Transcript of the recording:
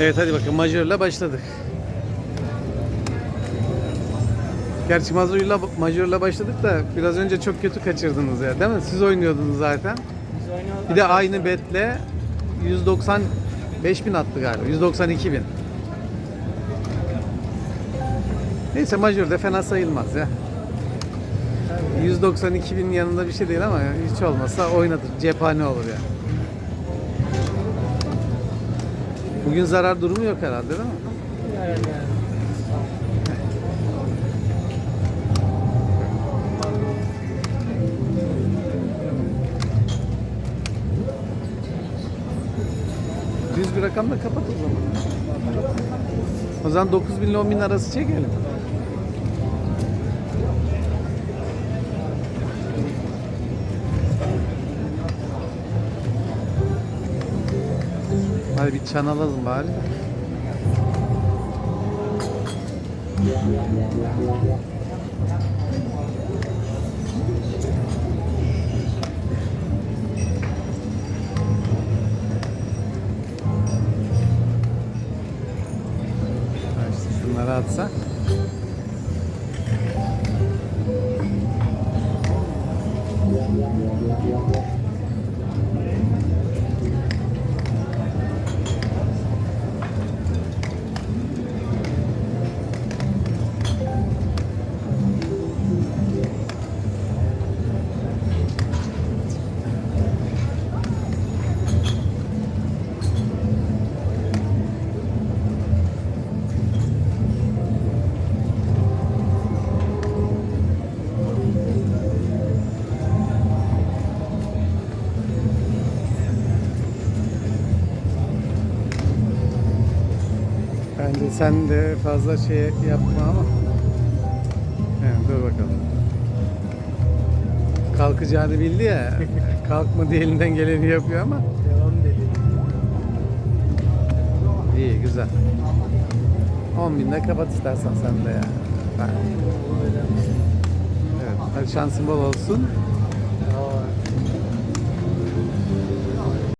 Evet hadi bakın majörle başladık. Gerçi majörle, majörle başladık da biraz önce çok kötü kaçırdınız ya değil mi? Siz oynuyordunuz zaten. Biz oynuyorduk. Bir de aynı betle 195 bin attı galiba. 192 bin. Neyse majör de fena sayılmaz ya. 192 bin yanında bir şey değil ama hiç olmazsa oynatır. Cephane olur ya. Bugün zarar durumu yok herhalde değil mi? Evet. Düz bir rakamla kapat o zaman. O zaman 9 bin ile 10 bin arası çekelim. Hadi bir çan alalım bari. Şunları atsak. Bence sen de fazla şey yapma ama. Evet, dur bakalım. Kalkacağını bildi ya. Kalkma diye elinden geleni yapıyor ama. Devam dedi. İyi güzel. 10 binde kapat istersen sen de ya. Ben- Evet, hadi şansın bol olsun.